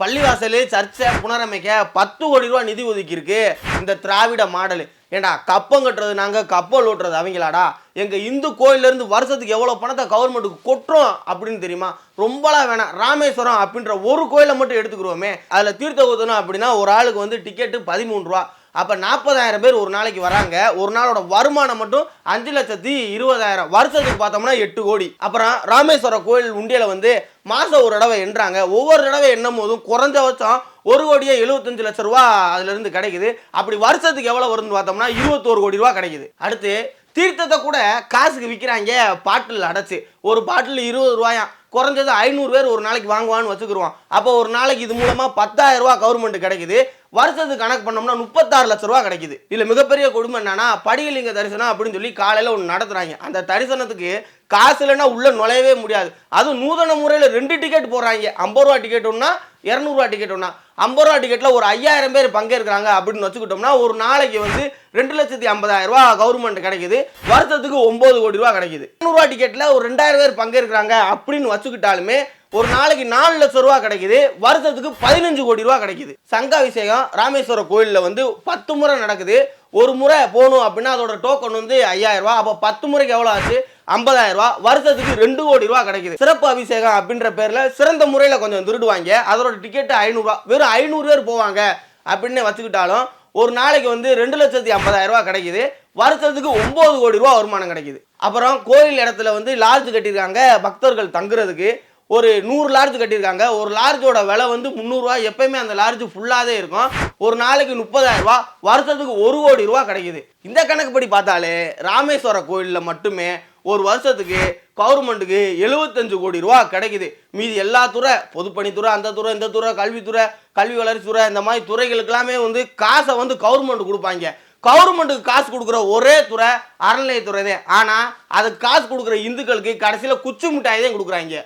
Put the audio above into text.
பள்ளிவாசலு சர்ச்சை புனரமைக்க பத்து கோடி ரூபா நிதி ஒதுக்கி இருக்கு இந்த திராவிட மாடல். ஏண்டா கப்பம் கட்டுறது நாங்கள் கப்பல் ஓட்டுறது அவங்களாடா? எங்கள் இந்து கோயிலேருந்து வருஷத்துக்கு எவ்வளோ பணத்தை கவர்மெண்ட்டுக்கு கொட்டுறோம் அப்படின்னு தெரியுமா? ரொம்பலாம் வேணாம். ராமேஸ்வரம் அப்படின்ற ஒரு கோயிலை மட்டும் எடுத்துக்கிறோமே அதில் தீர்த்த ஊற்றணும் அப்படின்னா ஒரு ஆளுக்கு வந்து டிக்கெட்டு பதிமூணு ரூபா. அப்போ நாற்பதாயிரம் பேர் ஒரு நாளைக்கு வராங்க. ஒரு நாளோட வருமானம் மட்டும் அஞ்சு லட்சத்தி இருபதாயிரம். வருஷத்துக்கு பார்த்தோம்னா எட்டு கோடி. அப்புறம் ராமேஸ்வரம் கோயில் உண்டியில் வந்து மாதம் ஒரு தடவை எண்ணுறாங்க ஒவ்வொரு தடவை எண்ணும் போதும் குறைஞ்சபட்சம் ஒரு கோடியே எழுபத்தஞ்சு லட்ச ரூபா அதுலேருந்து கிடைக்குது. அப்படி வருஷத்துக்கு எவ்வளோ வரும்னு பார்த்தோம்னா இருபத்தோரு கோடி ரூபா கிடைக்குது. அடுத்து தீர்த்தத்தை கூட காசுக்கு விற்கிறாங்க பாட்டில் அடைச்சி. ஒரு பாட்டில் இருபது ரூபாயாம் குறைஞ்சது ஐநூறு பேர் ஒரு நாளைக்கு வாங்குவான்னு வச்சுக்கிருவோம். அப்போ ஒரு நாளைக்கு இது மூலமாக பத்தாயிரம் ரூபா கவர்மெண்ட் கிடைக்குது. வருஷத்துக்கு கணக்கு பண்ணோம்னா முப்பத்தாறு லட்ச ரூபா கிடைக்குது. இதில் மிகப்பெரிய கொடுமை என்னன்னா படிகலிங்க தரிசனம் அப்படின்னு சொல்லி காலையில் ஒன்று நடத்துகிறாங்க அந்த தரிசனத்துக்கு காசு இல்லைன்னா உள்ளே நுழையவே முடியாது. அதுவும் நூதன முறையில் ரெண்டு டிக்கெட் போடுறாங்க. ஐம்பது ரூபா டிக்கெட் ஒன்றா இரநூறுவா டிக்கெட் ஒன்றா ஐம்பது ரூபா டிக்கெட்டில் ஒரு ஐயாயிரம் பேர் பங்கேற்கிறாங்க அப்படின்னு வச்சுக்கிட்டோம்னா ஒரு நாளைக்கு வந்து ரெண்டு லட்சத்தி ஐம்பதாயிரம் ரூபா கவர்மெண்ட் கிடைக்குது. வருஷத்துக்கு ஒம்பது கோடி ரூபா கிடைக்குது. நூறுரூவா டிக்கெட்டில் ஒரு ரெண்டாயிரம் பேர் பங்கேற்கிறாங்க அப்படின்னு வச்சுக்கிட்டாலுமே ஒரு நாளைக்கு நாலு லட்சம் ரூபா கிடைக்குது. வருஷத்துக்கு பதினஞ்சு கோடி ரூபா கிடைக்குது. சங்காபிஷேகம் ராமேஸ்வரம் கோயிலில் வந்து பத்து முறை நடக்குது. ஒரு முறை போகணும் அப்படின்னா அதோட டோக்கன் வந்து ஐயாயிரம் ரூபா அப்போ பத்து முறைக்கு எவ்வளோ ஆச்சு? ஐம்பதாயிரம் ரூபா வருஷத்துக்கு ரெண்டு கோடி ரூபா கிடைக்குது. சிறப்பு அபிஷேகம் அப்படின்ற பேரில் சிறந்த முறையில் கொஞ்சம் திருடுவாங்க. அதோட டிக்கெட்டு ஐநூறுரூவா வெறும் ஐநூறு பேர் போவாங்க அப்படின்னு வச்சுக்கிட்டாலும் ஒரு நாளைக்கு வந்து ரெண்டு லட்சத்தி ஐம்பதாயிரம் ரூபா கிடைக்குது. வருஷத்துக்கு ஒம்பது கோடி ரூபா வருமானம் கிடைக்குது. அப்புறம் கோயில் இடத்துல வந்து லாட்ஜ் கட்டியிருக்காங்க. பக்தர்கள் தங்குறதுக்கு ஒரு நூறு லார்ஜ் கட்டியிருக்காங்க. ஒரு லார்ஜோட விலை வந்து முந்நூறுரூவா எப்பயுமே அந்த லார்ஜ் ஃபுல்லாகவே இருக்கும். ஒரு நாளைக்கு முப்பதாயிரம் ரூபா வருஷத்துக்கு ஒரு கோடி ரூபா கிடைக்குது. இந்த கணக்குப்படி பார்த்தாலே ராமேஸ்வர கோயிலில் மட்டுமே ஒரு வருஷத்துக்கு கவர்மெண்ட்டுக்கு எழுபத்தஞ்சு கோடி ரூபா கிடைக்குது. மீதி எல்லா துறை பொதுப்பணித்துறை அந்த துறை இந்த துறை கல்வித்துறை கல்வி வளர்ச்சி துறை இந்த மாதிரி துறைகளுக்கெல்லாமே வந்து காசை வந்து கவர்மெண்ட் கொடுப்பாங்க. கவர்மெண்ட்டுக்கு காசு கொடுக்குற ஒரே துறை அறநிலையத்துறை தான் ஆனால் அதுக்கு காசு கொடுக்குற இந்துக்களுக்கு கடைசியில் குச்சி மிட்டாய் தான் கொடுக்குறாங்க.